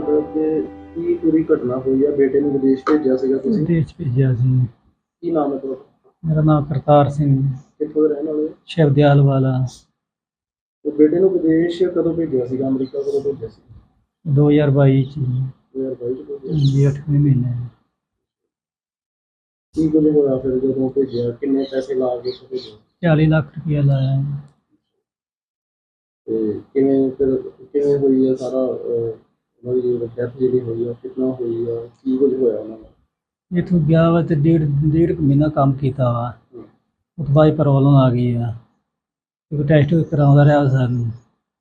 ਤੁਹਾਡਾ ਕਿ ਕੀ ਪੂਰੀ ਘਟਨਾ ਹੋਈ ਹੈ ਬੇਟੇ ਨੂੰ ਵਿਦੇਸ਼ ਭੇਜਿਆ ਸੀਗਾ ਤੁਸੀਂ? ਵਿਦੇਸ਼ ਭੇਜਿਆ ਸੀ। ਕੀ ਨਾਮ ਹੈ ਤੁਹਾਡਾ? ਮੇਰਾ ਨਾਮ ਕਰਤਾਰ ਸਿੰਘ ਕਿੱਥੋਂ ਦੇ ਰਹਿਣ ਵਾਲੇ ਹੋ? ਸ਼ਿਵਦਿਆਲ ਵਾਲਾ। ਤੇ ਬੇਟੇ ਨੂੰ ਵਿਦੇਸ਼ ਕਦੋਂ ਭੇਜਿਆ ਸੀਗਾ? ਅਮਰੀਕਾ ਕਦੋਂ ਭੇਜਿਆ ਸੀ? 2022 ਚ। 2022 ਚ ਭੇਜਿਆ ਜੀ 8ਵੇਂ ਮਹੀਨੇ ਕੀ ਕੁਝ ਹੋਇਆ ਫਿਰ ਜਦੋਂ ਭੇਜਿਆ? ਕਿੰਨੇ ਪੈਸੇ ਲਾ ਕੇ ਉੱਥੇ ਭੇਜਿਆ? 40 ਲੱਖ ਰੁਪਇਆ ਲਾਇਆ ਹੈ। ਤੇ ਕਿਵੇਂ ਫਿਰ ਕਿਵੇਂ ਹੋਈ ਹੈ ਸਾਰਾ ਅਹ, ਉਹਨਾਂ ਦੀ ਡੈਥ ਜਿਹੜੀ ਹੋਈ ਹੈ ਕਿੰਨਾ ਹੋਈ ਹੈ ਕੀ ਕੁਝ ਹੋਇਆ ਉਹਨਾਂ ਨਾਲ? ਇੱਥੋਂ ਗਿਆ ਵਾ ਤੇ ਡੇਢ ਡੇਢ ਕੁ ਮਹੀਨਾ ਕੰਮ ਕੀਤਾ ਵਾ। ਉਹ ਤੋਂ ਬਾਅਦ ਪ੍ਰੋਬਲਮ ਆ ਗਈ ਆ। ਇੱਕ ਟੈਸਟ ਕਰਾਉਂਦਾ ਰਿਹਾ ਸਾਨੂੰ।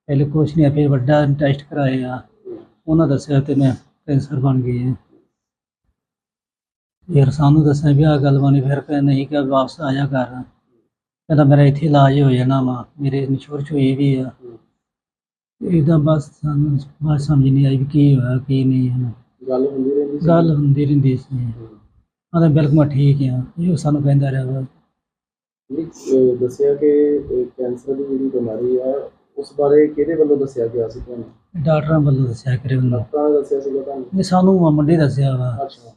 ਪਹਿਲੇ ਕੁਛ ਨਹੀਂ ਆ, ਫਿਰ ਵੱਡਾ ਟੈਸਟ ਕਰਾਏ ਆ। ਉਹਨਾਂ ਦੱਸਿਆ ਤੇ ਮੈਂ ਕੈਂਸਰ ਬਣ ਗਈ ਹੈ ਫਿਰ ਸਾਨੂੰ ਦੱਸਿਆ ਵੀ ਆ ਗੱਲ ਬਣੀ ਫਿਰ ਕਹਿੰਦਾ ਨਹੀਂ ਕਿ ਵਾਪਸ ਆ ਜਾ ਕਰ। ਕਹਿੰਦਾ ਮੇਰਾ ਇੱਥੇ ਇਲਾਜ ਹੋ ਜਾਣਾ ਵਾ। ਮੇਰੇ ਇੰਸ਼ੋਰੈਂਸ ਹੋਈ ਵੀ ਆ। ਇਹਦਾ ਬਸ ਸਾਨੂੰ ਬਾਤ ਸਮਝ ਨਹੀਂ ਆਈ ਵੀ ਕੀ ਹੋਇਆ ਕੀ ਨਹੀਂ ਹੈ ਗੱਲ ਹੁੰਦੀ ਰਹਿੰਦੀ ਸੀ। ਗੱਲ ਹੁੰਦੀ ਰਹਿੰਦੀ ਸੀ। ਆਂਦਾ ਬਿਲਕੁਲ ਮੈਂ ਠੀਕ ਆ। ਇਹ ਸਾਨੂੰ ਕਹਿੰਦਾ ਰਿਹਾ ਵਾ। ਨਹੀਂ, ਅਹ, ਦੱਸਿਆ ਕਿ ਅਹ, ਕੈਂਸਰ ਦੀ ਜਿਹੜੀ ਬਿਮਾਰੀ ਆ ਉਸ ਬਾਰੇ ਕਿਹਦੇ ਵੱਲੋਂ ਦੱਸਿਆ ਗਿਆ ਸੀ ਤੁਹਾਨੂੰ? ਡਾਕਟਰਾਂ ਵੱਲੋਂ ਦੱਸਿਆ ਕਰੇ ਉਹਨਾਂ ਡਾਕਟਰਾਂ ਨੇ ਦੱਸਿਆ ਸੀਗਾ ਤੁਹਾਨੂੰ? ਇਹ ਸਾਨੂੰ ਮੁੰਡੇ ਦੱਸਿਆ ਵਾ। ਅੱਛਾ।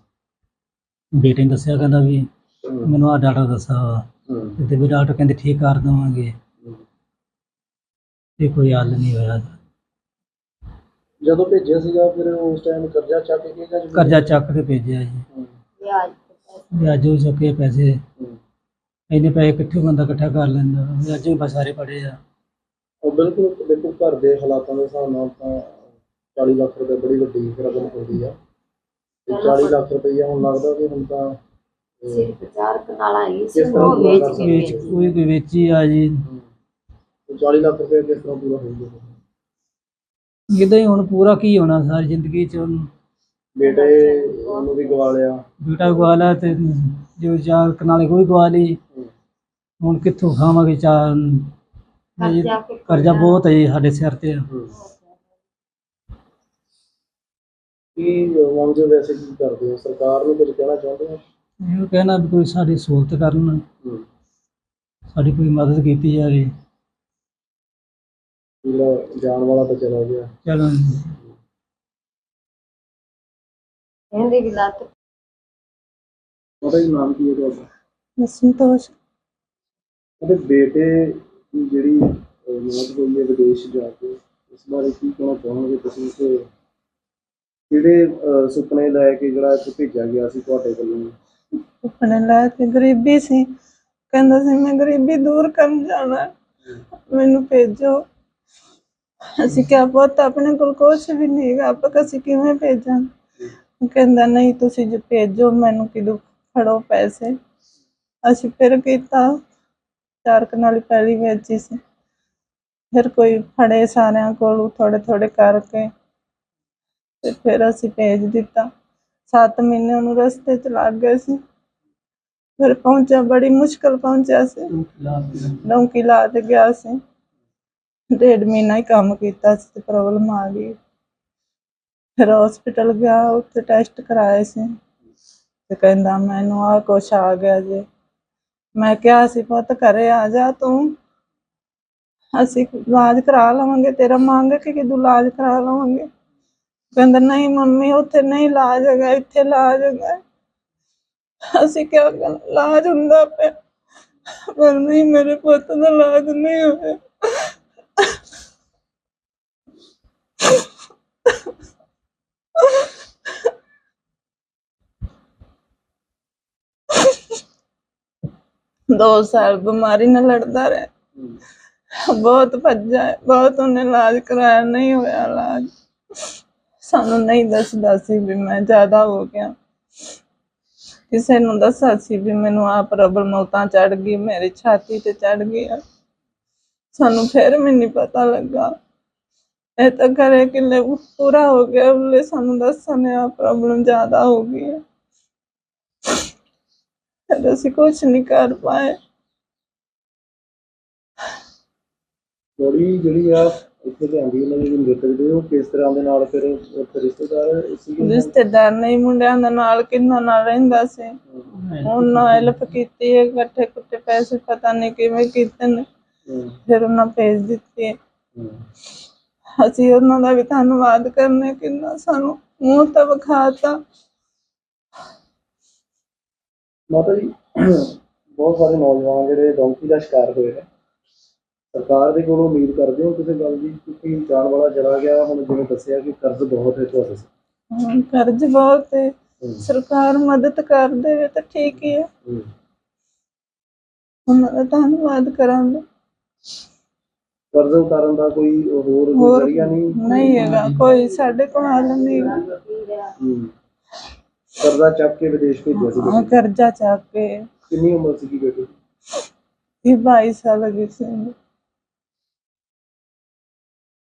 ਬੇਟੇ ਨੇ ਦੱਸਿਆ ਕਹਿੰਦਾ ਵੀ ਹਮ, ਮੈਨੂੰ ਆ ਡਾਕਟਰ ਦੱਸਾ ਵਾ। ਹਮ, ਤੇ ਵੀ ਡਾਕਟਰ ਕਹਿੰਦੇ ਠੀਕ ਕਰ ਦੇਵਾਂਗੇ। ਹਮ। ਤੇ ਕੋਈ ਹੱਲ ਨਹੀਂ ਹੋਇਆ। ਜਦੋਂ ਭੇਜਿਆ ਸੀਗਾ ਫਿਰ ਉਸ ਟਾਈਮ ਕਰਜ਼ਾ ਚੱਕ ਕੇ ਜਾਂ ਜ਼ਮੀਨ- ਕਰਜ਼ਾ ਚੱਕ ਕੇ ਭੇਜਿਆ ਜੀ। ਹਮ, ਵਿਆਜ ਹੋ ਸਕੇ ਪੈਸੇ। ਹਮ। ਇੰਨੇ ਪੈਸੇ ਇਕੱਠੇ ਬੰਦਾ ਇਕੱਠਾ ਕਰ ਲੈਂਦਾ। ਵਿਆਜ ਵੀ ਬਸ ਸਾਰੇ ਪੜੇ ਆ। ਉਹ ਬਿਲਕੁਲ ਦੇਖੋ ਘਰ ਦੇ ਹਾਲਾਤਾਂ ਦੇ ਹਿਸਾਬ ਨਾਲ ਤਾਂ 40 ਲੱਖ ਰੁਪਏ ਬੜੀ ਵੱਡੀ ਰਕਮ ਹੁੰਦੀ ਆ। ਤੇ 40 ਲੱਖ ਰੁਪਏ ਹੁਣ ਲੱਗਦਾ ਕਿ ਹੁਣ ਤਾਂ ਅਹ, ਸਿਰਫ ਚਾਰ ਕਨਾਲਾਂ ਹੀ ਸੀ ਕਿਸ ਤਰ੍ਹਾਂ ਉਹ ਵੇਚ ਕੇ ਵੇਚ ਭੇਜੀ। ਕੋਈ ਕੋਈ ਵੇਚੀ ਆ ਜੀ। ਹਮ, ਤੇ 40 ਲੱਖ ਰੁਪਏ ਕਿਸ ਤਰ੍ਹਾਂ ਪੂਰਾ ਹੋਊਗਾ? ਇਦਾਂ ਹੀ ਹੁਣ ਪੂਰਾ ਕੀ ਹੋਣਾ ਸਾਰੀ ਜ਼ਿੰਦਗੀ ਚ ਬੇਟੇ ਨੂੰ ਵੀ ਗਵਾ ਲਿਆ। ਬੇਟਾ ਗਵਾ ਲਿਆ ਤੇ ਜੋ ਚਾਰ ਕਨਾਲੇ ਕੋਈ ਗਵਾ ਲਈ। ਹੁਣ ਕਿੱਥੋਂ ਖਾਵਾਂਗੇ ਚਾਰ? ਕਰਜ਼ਾ ਬਹੁਤ ਹੈ ਜੀ ਸਾਡੇ ਸਿਰ ਤੇ। ਕੀ ਮੰਗਦੇ ਹੋ ਵੈਸੇ ਕੀ ਕਰਦੇ ਹੋ? ਸਰਕਾਰ ਨੂੰ ਕੁਝ ਕਹਿਣਾ ਚਾਹੁੰਦੇ ਹੋ? ਇਹ ਕਹਿਣਾ ਵੀ ਕੋਈ ਸਾਡੀ ਸਹੂਲਤ ਕਰਨ। ਸਾਡੀ ਕੋਈ ਮਦਦ ਕੀਤੀ ਜਾਵੇ। ਜਿਹੜਾ ਜਾਣ ਵਾਲਾ ਤਾਂ ਚਲਾ ਗਿਆ। ਚਲੋ ਇਹਦੀ ਵੀ ਲੱਤ। ਉਹਦਾ ਹੀ ਨਾਮ ਕੀ ਹੈ ਤੁਹਾਡਾ। ਸੰਤੋਸ਼ ਉਹਦੇ ਬੇਟੇ ਦੀ ਜਿਹੜੀ ਅਹ, ਮੌਤ ਹੋਈ ਹੈ ਵਿਦੇਸ਼ ਜਾ ਕੇ ਇਸ ਬਾਰੇ ਕੀ ਕਹਿਣਾ ਚਾਹੋਗੇ ਤੁਸੀਂ ਕਿ ਕਿਹੜੇ ਅਹ, ਸੁਪਨੇ ਲੈ ਕੇ ਜਿਹੜਾ ਇੱਥੇ ਭੇਜਿਆ ਗਿਆ ਸੀ ਤੁਹਾਡੇ ਵੱਲੋਂ? ਆਪਣੇ ਲੈ ਤੇ ਗਰੀਬੀ ਸੀ। ਕਹਿੰਦਾ ਸੀ ਮੈਂ ਗਰੀਬੀ ਦੂਰ ਕਰਨ ਜਾਣਾ। ਮੈਨੂੰ ਭੇਜੋ। ਅਸੀਂ ਕਿਹਾ ਪੁੱਤ ਆਪਣੇ ਕੋਲ ਕੁਛ ਵੀ ਨਹੀਂ ਹੈਗਾ ਆਪਾਂ ਅਸੀਂ ਕਿਵੇਂ ਭੇਜਾਂ? ਉਹ ਕਹਿੰਦਾ ਨਹੀਂ ਤੁਸੀਂ ਜੋ ਭੇਜੋ ਮੈਨੂੰ ਕਿਦੋਂ ਫੜੋ ਪੈਸੇ? ਅਸੀਂ ਫਿਰ ਕੀਤਾ ਚਾਰ ਕਨਾਲੀ ਪਹਿਲੀ ਵੇਚੀ ਸੀ। ਫਿਰ ਕੋਈ ਫੜੇ ਸਾਰਿਆਂ ਕੋਲੋਂ ਥੋੜੇ ਥੋੜੇ ਕਰਕੇ ਤੇ ਫਿਰ ਅਸੀਂ ਭੇਜ ਦਿੱਤਾ। 7 ਮਹੀਨੇ ਉਹਨੂੰ ਰਸਤੇ ਚ ਲੱਗ ਗਏ ਸੀ। ਫਿਰ ਪਹੁੰਚਿਆ ਬੜੀ ਮੁਸ਼ਕਲ ਪਹੁੰਚਿਆ ਸੀ। ਡੌਂਕੀ ਲਾ ਤੇ ਗਿਆ ਸੀ। ਡੇਢ ਮਹੀਨਾ ਹੀ ਕੰਮ ਕੀਤਾ ਸੀ ਤੇ ਪ੍ਰੋਬਲਮ ਆ ਗਈ। ਫਿਰ ਹਸਪੀਟਲ ਗਿਆ, ਉੱਥੇ ਟੈਸਟ ਕਰਾਏ ਸੀ ਤੇ ਕਹਿੰਦਾ ਮੈਨੂੰ ਆ ਕੁਛ ਆ ਗਿਆ ਜੀ। ਮੈਂ ਕਿਹਾ ਸੀ ਪੁੱਤ ਘਰੇ ਆ ਜਾ ਤੂੰ। ਅਸੀਂ ਇਲਾਜ ਕਰਾ ਲਵਾਂਗੇ, ਤੇਰਾ ਮੰਗ ਕੇ ਕਿਦੋਂ ਇਲਾਜ ਕਰਾ ਲਵਾਂਗੇ? ਕਹਿੰਦਾ, ਨਹੀਂ ਮੰਮੀ, ਉੱਥੇ ਨਹੀਂ ਇਲਾਜ ਹੈਗਾ, ਇੱਥੇ ਇਲਾਜ ਹੈਗਾ। ਅਸੀਂ ਕਿਹਾ ਕਰ ਇਲਾਜ ਹੁੰਦਾ ਪਿਆ? ਪਰ ਨਹੀਂ ਮੇਰੇ ਪੁੱਤ ਦਾ ਇਲਾਜ ਨਹੀਂ ਹੋਇਆ। ਦੋ ਸਾਲ ਬਿਮਾਰੀ ਨਾਲ ਲੜਦਾ ਰਿਹਾ। ਬਹੁਤ ਭੱਜਾ ਹੈ, ਬਹੁਤ ਉਹਨੇ ਇਲਾਜ ਕਰਾਇਆ ਨਹੀਂ ਹੋਇਆ ਇਲਾਜ। ਸਾਨੂੰ ਨਹੀਂ ਦੱਸਦਾ ਸੀ ਵੀ ਮੈਂ ਜ਼ਿਆਦਾ ਹੋ ਗਿਆ। ਕਿਸੇ ਨੂੰ ਦੱਸਿਆ ਸੀ ਵੀ ਮੈਨੂੰ ਆ ਪ੍ਰੋਬਲਮ ਉਤਾਂ ਚੜ ਗਈ ਮੇਰੀ ਛਾਤੀ ਤੇ ਚੜ ਗਿਆ। ਸਾਨੂੰ ਫਿਰ ਵੀ ਨਹੀਂ ਪਤਾ ਲੱਗਾ। ਇਹ ਤਾਂ ਕਰੇ ਕਿ ਪੂਰਾ ਹੋ ਗਿਆ ਉਹਲੇ ਸਾਨੂੰ ਦੱਸਣ ਆ ਪ੍ਰੋਬਲਮ ਜ਼ਿਆਦਾ ਹੋ ਗਈ ਹੈ ਫਿਰ ਅਸੀਂ ਕੁਝ ਨਹੀਂ ਕਰ ਪਾਏ। ਬੜੀ ਜਿਹੜੀ ਆ ਇੱਥੇ ਲਿਆਂਦੀ ਉਹਨਾਂ ਦੀ ਮ੍ਰਿਤਕ ਦੇ ਉਹ ਕਿਸ ਤਰ੍ਹਾਂ ਦੇ ਨਾਲ ਫਿਰ ਉੱਥੇ ਰਿਸ਼ਤੇਦਾਰ ਸੀਗੇ ਰਿਸ਼ਤੇਦਾਰ ਨਹੀਂ ਮੁੰਡਿਆਂ ਦੇ ਨਾਲ ਕਿੰਨਾ ਨਾਲ ਰਹਿੰਦਾ ਸੀ। ਉਹਨਾਂ ਹੈਲਪ ਕੀਤੀ ਹੈ ਇਕੱਠੇ ਕੁੱਟੇ ਪੈਸੇ ਪਤਾ ਨਹੀਂ ਕਿਵੇਂ ਕੀਤੇ ਨੇ। ਫਿਰ ਉਹਨਾਂ ਭੇਜ ਦਿੱਤੇ। ਅਸੀਂ ਉਹਨਾਂ ਦਾ ਵੀ ਧੰਨਵਾਦ ਕਰਨੇ ਕਿੰਨਾ ਸਾਨੂੰ ਮੂੰਹ ਤਾਂ ਵਿਖਾਤਾ। ਮਾਤਾ ਜੀ ਬਹੁਤ ਸਾਰੇ ਨੌਜਵਾਨ ਜਿਹੜੇ ਡੌਂਕੀ ਦਾ ਸ਼ਿਕਾਰ ਹੋਏ ਨੇ। ਸਰਕਾਰ ਦੇ ਕੋਲੋਂ ਉਮੀਦ ਕਰਦੇ ਹੋ ਕਿਸੇ ਗੱਲ ਦੀ? ਕਿਉਂਕਿ ਜਾਣ ਵਾਲਾ ਚਲਾ ਗਿਆ ਹੁਣ ਜਿਵੇਂ ਦੱਸਿਆ ਕਿ ਕਰਜ਼ ਬਹੁਤ ਹੈ ਤੁਹਾਡੇ ਸਿਰ। ਹਾਂ, ਕਰਜ਼ ਬਹੁਤ ਹੈ। ਸਰਕਾਰ ਮਦਦ ਕਰ ਦੇਵੇ ਤਾਂ ਠੀਕ ਹੀ ਹੈ। ਉਹਨਾਂ ਦਾ ਧੰਨਵਾਦ ਕਰਾਂਗੇ। ਕਰਜ਼ ਉਤਾਰਨ ਦਾ ਕੋਈ ਹੋਰ ਜ਼ਰੀਆ ਨਹੀਂ? ਨਹੀਂ ਹੈਗਾ ਕੋਈ ਸਾਡੇ ਕੋਲ ਹੱਲ ਨਹੀਂ। ਕਰਜ਼ਾ ਚੱਕ ਕੇ ਵਿਦੇਸ਼ ਭੇਜਿਆ ਸੀ ਹਾਂ। ਕਰਜ਼ਾ ਚੱਕ ਕੇ। ਕਿੰਨੀ ਉਮਰ ਸੀ ਬੇਟੇ? ਇਹ 22 ਸਾਲ ਦੀ ਸੀ।